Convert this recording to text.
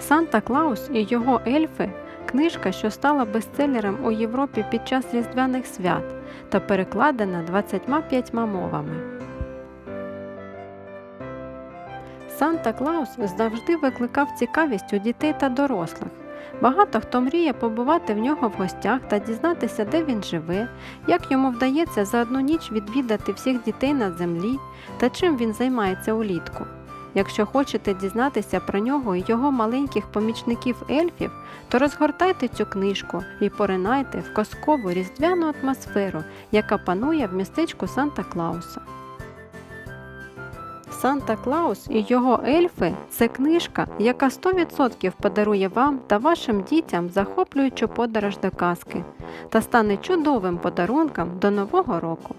Санта Клаус і його ельфи книжка, що стала бестселером у Європі під час Різдвяних свят та перекладена 25 мовами. Санта Клаус завжди викликав цікавість у дітей та дорослих. Багато хто мріє побувати в нього в гостях та дізнатися, де він живе, як йому вдається за одну ніч відвідати всіх дітей на землі та чим він займається улітку. Якщо хочете дізнатися про нього і його маленьких помічників ельфів, то розгортайте цю книжку і поринайте в казкову різдвяну атмосферу, яка панує в містечку Санта Клауса. Санта Клаус і його ельфи це книжка, яка 100% подарує вам та вашим дітям захоплюючу подорож до казки та стане чудовим подарунком до Нового року.